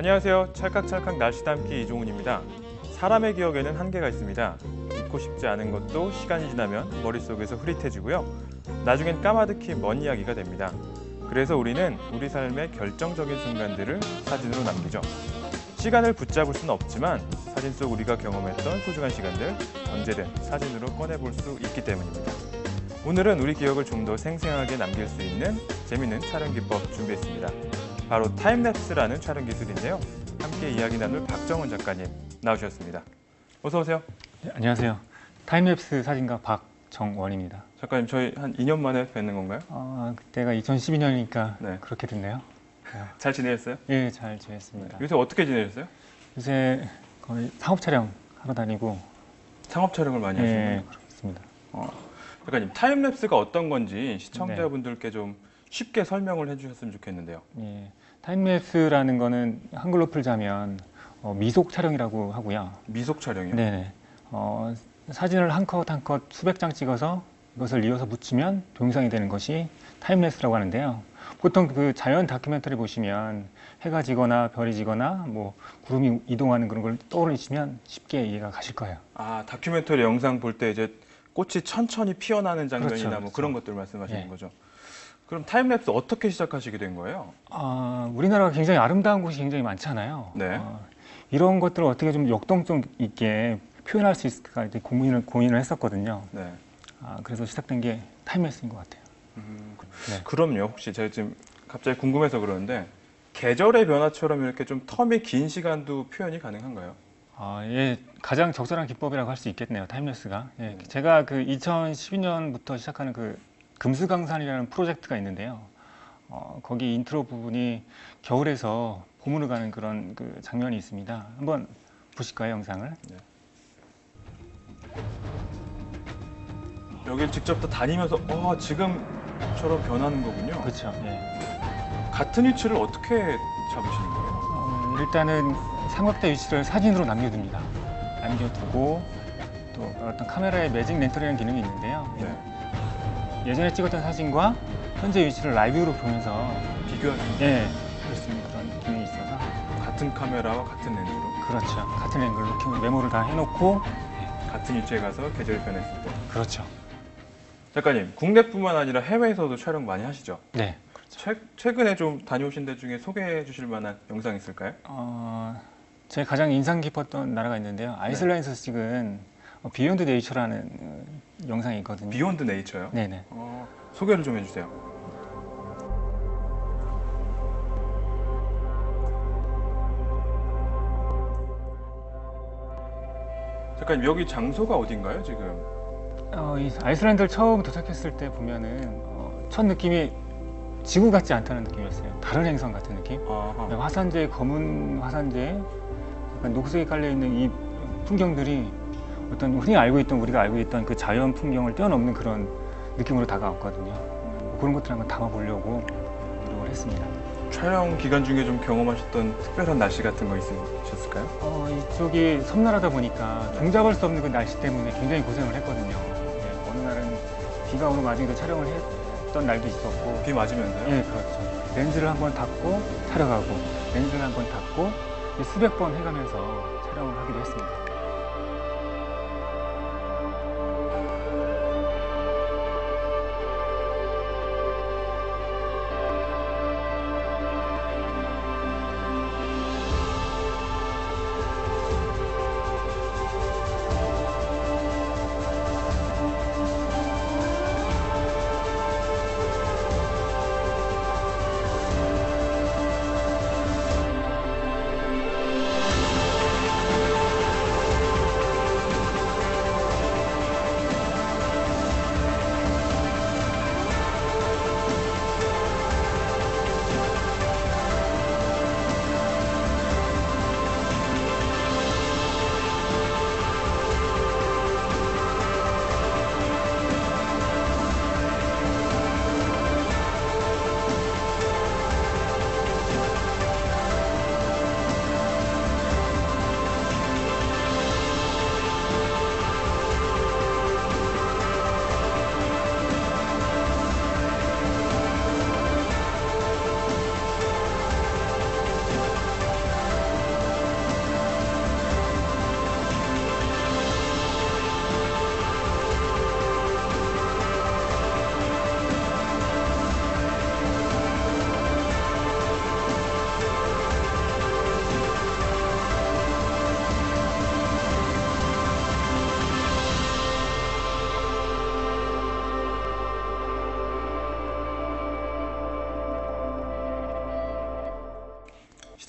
안녕하세요. 찰칵찰칵 날씨 담기 이종훈입니다. 사람의 기억에는 한계가 있습니다. 잊고 싶지 않은 것도 시간이 지나면 머릿속에서 흐릿해지고요. 나중엔 까마득히 먼 이야기가 됩니다. 그래서 우리는 우리 삶의 결정적인 순간들을 사진으로 남기죠. 시간을 붙잡을 수는 없지만 사진 속 우리가 경험했던 소중한 시간들 언제든 사진으로 꺼내볼 수 있기 때문입니다. 오늘은 우리 기억을 좀 더 생생하게 남길 수 있는 재밌는 촬영 기법 준비했습니다. 바로 타임랩스라는 촬영 기술인데요. 함께 이야기 나눌 박정원 작가님 나오셨습니다. 어서 오세요. 네, 안녕하세요. 타임랩스 사진가 박정원입니다. 작가님 저희 한 2년 만에 뵙는 건가요? 어, 그때가 2012년이니까 네. 그렇게 됐네요. 잘 지내셨어요? 예, 잘 지냈습니다. 요새 어떻게 지내셨어요? 요새 거의 상업 촬영 하러 다니고 상업 촬영을 많이 하시는 예, 거예요? 그렇습니다. 작가님 타임랩스가 어떤 건지 시청자분들께 좀 쉽게 설명을 해주셨으면 좋겠는데요. 예, 타임랩스라는 거는 한글로 풀자면 어, 미속 촬영이라고 하고요. 미속 촬영이요. 네, 어, 사진을 한 컷 한 컷 수백 장 찍어서 이것을 이어서 붙이면 동영상이 되는 것이 타임랩스라고 하는데요. 보통 그 자연 다큐멘터리 보시면 해가 지거나 별이 지거나 뭐 구름이 이동하는 그런 걸 떠올리시면 쉽게 이해가 가실 거예요. 아 다큐멘터리 영상 볼 때 이제 꽃이 천천히 피어나는 장면이나 그렇죠, 뭐 그렇죠. 그런 것들 말씀하시는 예. 거죠. 그럼 타임랩스 어떻게 시작하시게 된 거예요? 아, 우리나라가 굉장히 아름다운 곳이 굉장히 많잖아요. 네. 어, 이런 것들을 어떻게 좀 역동성 있게 표현할 수 있을까 이제 고민을 고민을 했었거든요. 네. 아, 그래서 시작된 게 타임랩스인 것 같아요. 음, 그- 네. 그럼요. 혹시 제가 지금 갑자기 궁금해서 그러는데 계절의 변화처럼 이렇게 좀 텀이 긴 시간도 표현이 가능한가요? 아, 예, 가장 적절한 기법이라고 할 수 있겠네요. 타임랩스가. 예, 제가 그 2012년부터 시작하는 그 금수강산이라는 프로젝트가 있는데요. 어, 거기 인트로 부분이 겨울에서 봄으로 가는 그런 그 장면이 있습니다. 한번 보실까요, 영상을? 여길 직접 다 다니면서 어 지금처럼 변하는 거군요. 그렇죠. 예. 같은 위치를 어떻게 잡으시는 거예요? 어, 일단은 삼각대 위치를 사진으로 남겨둡니다. 남겨두고 또 어떤 카메라의 매직 렌터라는 기능이 있는데요. 네. 예전에 찍었던 사진과 현재 위치를 라이브로 보면서 비교하시는 예, 볼수 있는 그런 기능이 있어서 같은 카메라와 같은 렌즈로 그렇죠. 같은 앵글로 메모를 다 해놓고 같은 위치에 가서 계절이 변했을 때. 그렇죠. 작가님, 국내뿐만 아니라 해외에서도 촬영 많이 하시죠? 네. 최, 최근에 좀 다녀오신 데 중에 소개해 주실 만한 영상 있을까요? 어, 제 가장 인상 깊었던 나라가 있는데요. 아이슬란드에서 찍은 어, 비욘드 네이처라는 어, 영상이 있거든요. 비욘드 네이처요? 네네. 어, 소개를 좀 해주세요. 작가님, 여기 장소가 어딘가요, 지금? 어, 이 아이슬란드를 처음 도착했을 때 보면은 어, 첫 느낌이 지구 같지 않다는 느낌이었어요. 다른 행성 같은 느낌. 아하. 화산재 검은 화산재 약간 녹색이 깔려 있는 이 풍경들이 어떤 흔히 알고 있던 우리가 알고 있던 그 자연 풍경을 뛰어넘는 그런 느낌으로 다가왔거든요. 그런 것들 한번 담아보려고 노력을 했습니다. 촬영 기간 중에 좀 경험하셨던 특별한 날씨 같은 거 있으셨을까요? 어, 이쪽이 섬나라다 보니까 종잡을 수 없는 그 날씨 때문에 굉장히 고생을 했거든요. 네, 어느 날은 비가 오는 와중에도 촬영을 했던 날도 있었고 비 맞으면서요? 예, 그렇죠. 렌즈를 한번 닫고 촬영하고 렌즈를 한번 닫고 수백 번 해가면서 촬영을 하기도 했습니다.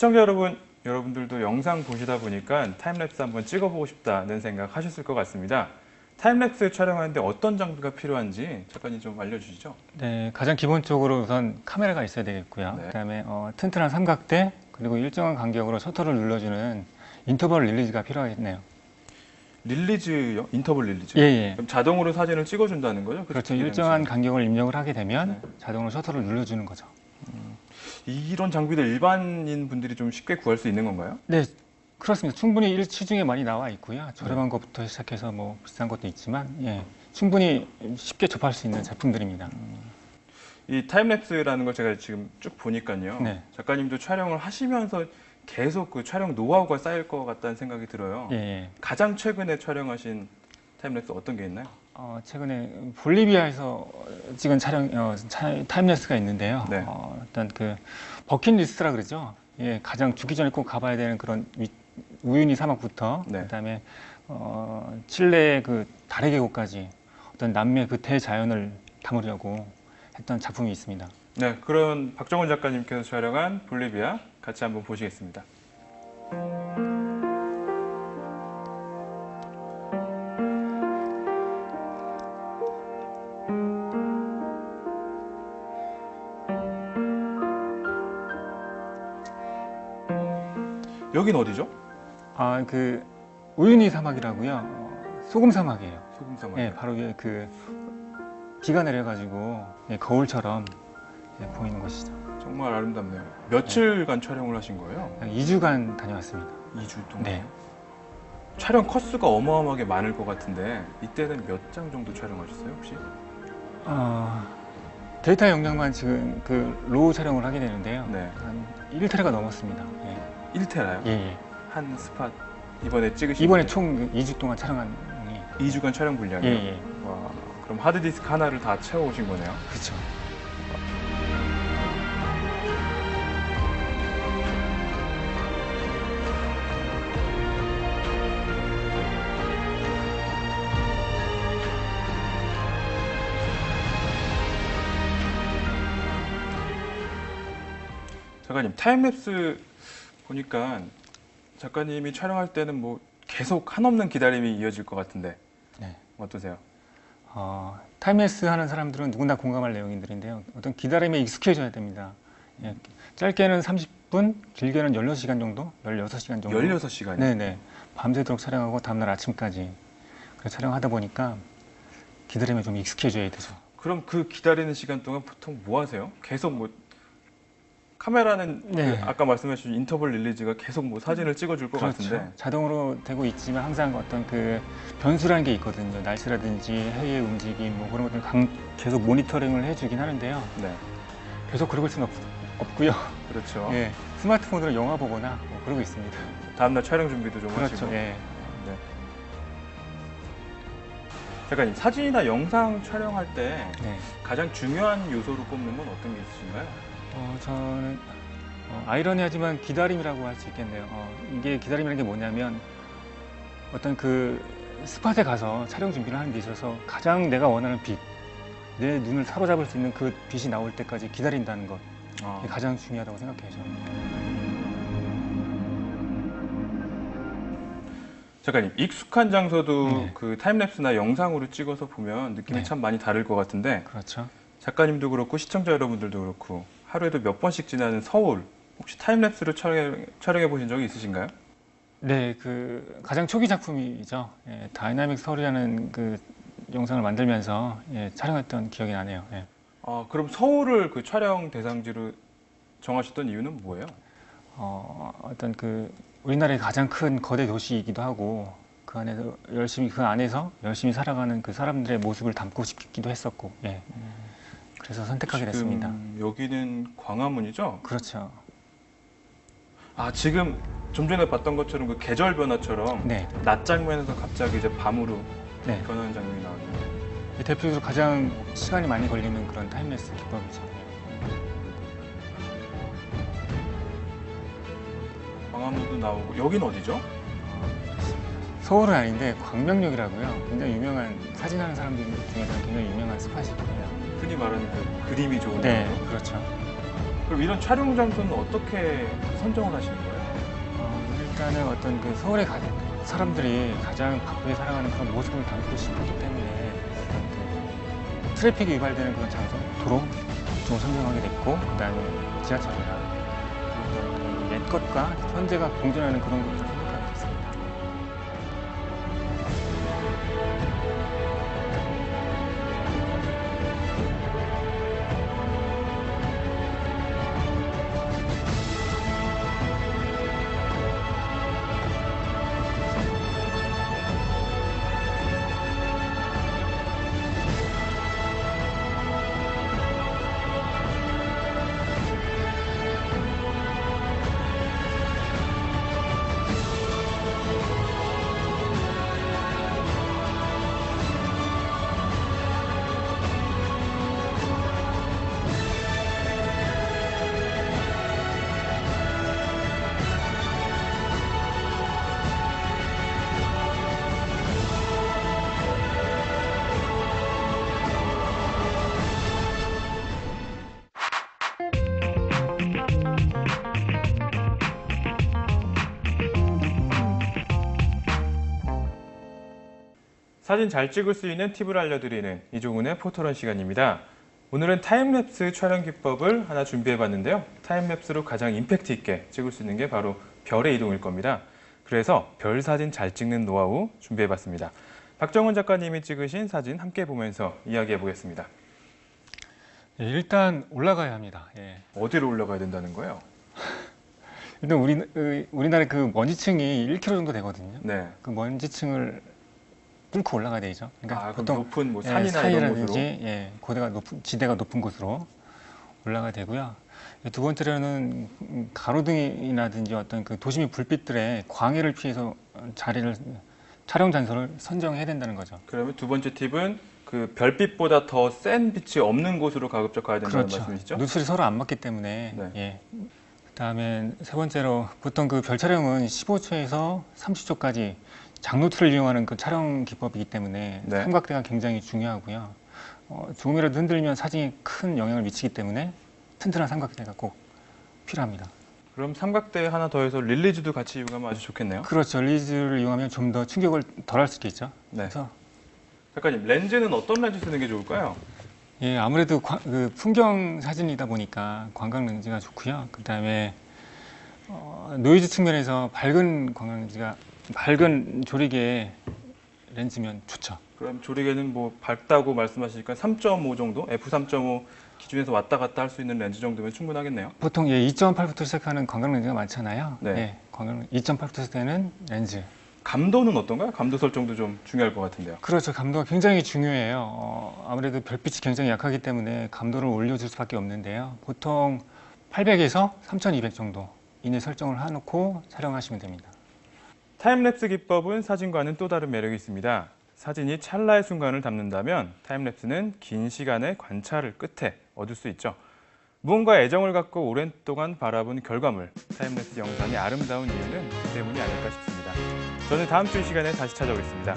시청자 여러분, 여러분들도 영상 보시다 보니까 타임랩스 한번 찍어보고 싶다는 생각 하셨을 것 같습니다. 타임랩스 촬영하는데 어떤 장비가 필요한지 작가님 좀 알려주시죠. 네, 가장 기본적으로 우선 카메라가 있어야 되겠고요. 네. 그다음에 어, 튼튼한 삼각대 그리고 일정한 간격으로 셔터를 눌러주는 인터벌 릴리즈가 필요하겠네요. 릴리즈요? 인터벌 릴리즈? 예, 예. 그럼 자동으로 사진을 찍어준다는 거죠? 그 그렇죠. 일정한. 간격을 입력을 하게 되면 네. 자동으로 셔터를 눌러주는 거죠. 이런 장비들 일반인 분들이 좀 쉽게 구할 수 있는 건가요? 네, 그렇습니다. 충분히 일- 시중에 많이 나와 있고요. 저렴한 것부터 시작해서 뭐 비싼 것도 있지만, 예, 충분히 쉽게 접할 수 있는 제품들입니다. 이 타임랩스라는 걸 제가 지금 쭉 보니까요. 네. 작가님도 촬영을 하시면서 계속 그 촬영 노하우가 쌓일 것 같다는 생각이 들어요. 예, 예. 가장 최근에 촬영하신 타임랩스 어떤 게 있나요? 어, 최근에 볼리비아에서 찍은 촬영 어, 차- 타임레스가 있는데요. 네. 어, 일단 그 버킷리스트라 그러죠. 예, 가장 죽기 전에 꼭 가봐야 되는 그런 위- 우유니 사막부터 네. 그다음에 어, 칠레의 그 달의 계곡까지 어떤 남미의 그 대자연을 담으려고 했던 작품이 있습니다. 네, 그런 박정원 작가님께서 촬영한 볼리비아 같이 한번 보시겠습니다. 여긴 어디죠? 아, 그 우유니 사막이라고요. 어, 소금 사막이에요. 소금 사막. 예, 바로 그 비가 내려가지고 예, 거울처럼 예, 보이는 것이죠. 정말 아름답네요. 며칠간 촬영을 하신 거예요? 2주간 다녀왔습니다. 2주 동안. 네. 촬영 컷수가 어마어마하게 많을 것 같은데 이때는 몇 장 정도 촬영하셨어요 혹시? 어, 데이터 용량만 지금 그 로우 촬영을 하게 되는데요. 네. 한 1테라가 넘었습니다. 예. 1테라요? 예, 예. 한 스팟 이번에 찍으신 이번에 총 2주 동안 촬영한 이 2주간 촬영 예, 분량이요? 예. 와, 그럼 하드디스크 하나를 다 채워 오신 거네요. 그렇죠. 작가님 타임랩스 보니까 작가님이 촬영할 때는 뭐 계속 한없는 기다림이 이어질 것 같은데 네. 어떠세요? 어, 타임레스 하는 사람들은 누구나 공감할 내용들인데요. 어떤 기다림에 익숙해져야 됩니다. 예. 짧게는 30분, 길게는 16시간 정도? 16시간 정도? 16시간이요? 네네. 밤새도록 촬영하고 다음날 아침까지 촬영하다 보니까 기다림에 좀 익숙해져야 되죠. 그럼 그 기다리는 시간 동안 보통 뭐 하세요? 계속 뭐 카메라는 네. 그 아까 말씀하신 인터벌 릴리즈가 계속 뭐 사진을 찍어줄 것 같은데 그렇죠. 자동으로 되고 있지만 항상 어떤 그 변수라는 게 있거든요. 날씨라든지 해의 움직임 뭐 그런 것들 강, 계속 모니터링을 해주긴 하는데요. 네 계속 그러고 있을 수는 없, 없고요. 그렇죠 예, 스마트폰으로 영화 보거나 뭐 그러고 있습니다. 다음날 촬영 준비도 좀 그렇죠. 하시고 예. 네. 작가님 사진이나 영상 촬영할 때 네. 가장 중요한 요소로 꼽는 건 어떤 게 있으신가요? 어, 저는 어, 아이러니하지만 기다림이라고 할 수 있겠네요. 어, 이게 기다림이라는 게 뭐냐면 어떤 그 스팟에 가서 촬영 준비를 하는 데 있어서 가장 내가 원하는 빛, 내 눈을 사로잡을 수 있는 그 빛이 나올 때까지 기다린다는 것, 아, 이게 가장 중요하다고 생각해요. 저는. 작가님 익숙한 장소도 네. 그 타임랩스나 영상으로 찍어서 보면 느낌이 네. 참 많이 다를 것 같은데 그렇죠. 작가님도 그렇고 시청자 여러분들도 그렇고 하루에도 몇 번씩 지나는 서울 혹시 타임랩스로 촬영, 촬영해 보신 적이 있으신가요? 네, 그 가장 초기 작품이죠. 예, 다이나믹 서울이라는 그 영상을 만들면서 예, 촬영했던 기억이 나네요. 예. 아, 그럼 서울을 그 촬영 대상지로 정하셨던 이유는 뭐예요? 어, 어떤 그 우리나라의 가장 큰 거대 도시이기도 하고 그 안에서 열심히 그 안에서 열심히 살아가는 그 사람들의 모습을 담고 싶기도 했었고 예. 그래서 선택하게 지금 됐습니다. 여기는 광화문이죠? 그렇죠. 아 지금 좀 전에 봤던 것처럼 그 계절 변화처럼 네, 낮 장면에서 갑자기 이제 밤으로 네. 변하는 장면이 나오네요. 이 대표적으로 가장 시간이 많이 걸리는 그런 타임레스 기법이죠. 광화문도 나오고 여긴 어디죠? 서울은 아닌데 광명역이라고요. 굉장히 유명한 사진하는 사람들 중에서는 굉장히 유명한 스팟이에요. 흔히 말하는 그 그림이 좋은 네, 곳. 그렇죠. 그럼 이런 촬영 장소는 어떻게 선정을 하시는 거예요? 어, 일단은 어떤 그 서울의 가, 사람들이 가장 바쁘게 살아가는 그런 모습을 담고 싶었기 때문에 어떤 그 트래픽이 유발되는 그런 장소, 도로 좀 선정하게 됐고 그다음에 지하철이나 어떤 그 옛것과 현재가 공존하는 그런 것들 사진 잘 찍을 수 있는 팁을 알려드리는 이종훈의 포토런 시간입니다. 오늘은 타임랩스 촬영 기법을 하나 준비해봤는데요. 타임랩스로 가장 임팩트 있게 찍을 수 있는 게 바로 별의 이동일 겁니다. 그래서 별 사진 잘 찍는 노하우 준비해봤습니다. 박정원 작가님이 찍으신 사진 함께 보면서 이야기해 보겠습니다. 예, 일단 올라가야 합니다. 예. 어디로 올라가야 된다는 거예요? 일단 우리 의- 우리나라 그 먼지층이 1km 정도 되거든요. 네. 그 먼지층을 뚫고 올라가야 되죠. 그러니까 아, 보통 높은 뭐 예, 산이나 이런 사이라든지 예, 고대가 높은 지대가 높은 곳으로 올라가야 되고요. 두 번째로는 음, 가로등이라든지 어떤 그 도심의 불빛들의 광해를 피해서 자리를 촬영 장소를 선정해야 된다는 거죠. 그러면 두 번째 팁은 그 별빛보다 더 센 빛이 없는 곳으로 가급적 가야 된다는 그렇죠. 말씀이시죠? 누출이 서로 안 맞기 때문에 네. 예. 그다음에 세 번째로 보통 그 별 촬영은 15초에서 30초까지 장노출을 이용하는 그 촬영 기법이기 때문에 네. 삼각대가 굉장히 중요하고요. 어, 조금이라도 흔들리면 사진이 큰 영향을 미치기 때문에 튼튼한 삼각대가 꼭 필요합니다. 그럼 삼각대 하나 더해서 릴리즈도 같이 이용하면 아주 좋겠네요. 그렇죠. 리즈를 이용하면 좀 더 충격을 덜 할 수 있겠죠. 네. 그래서 작가님 렌즈는 어떤 렌즈 쓰는 게 좋을까요? 예, 아무래도 과- 그 풍경 사진이다 보니까 관광 렌즈가 좋고요. 그다음에 어, 노이즈 측면에서 밝은 관광 렌즈가 밝은 조리개 렌즈면 좋죠. 그럼 조리개는 뭐 밝다고 말씀하시니까 3.5 정도, f3.5 기준에서 왔다 갔다 할 수 있는 렌즈 정도면 충분하겠네요. 보통 예, 2.8부터 시작하는 관광 렌즈가 많잖아요. 네. 예, 관광 2.8부터 되는 렌즈. 감도는 어떤가요? 감도 설정도 좀 중요할 것 같은데요. 그렇죠. 감도가 굉장히 중요해요. 어, 아무래도 별빛이 굉장히 약하기 때문에 감도를 올려줄 수밖에 없는데요. 보통 800에서 3200 정도 이내 설정을 해놓고 촬영하시면 됩니다. 타임랩스 기법은 사진과는 또 다른 매력이 있습니다. 사진이 찰나의 순간을 담는다면 타임랩스는 긴 시간의 관찰을 끝에 얻을 수 있죠. 무언가 애정을 갖고 오랜 동안 바라본 결과물, 타임랩스 영상이 아름다운 이유는 그 때문이 아닐까 싶습니다. 저는 다음 주 이 시간에 다시 찾아오겠습니다.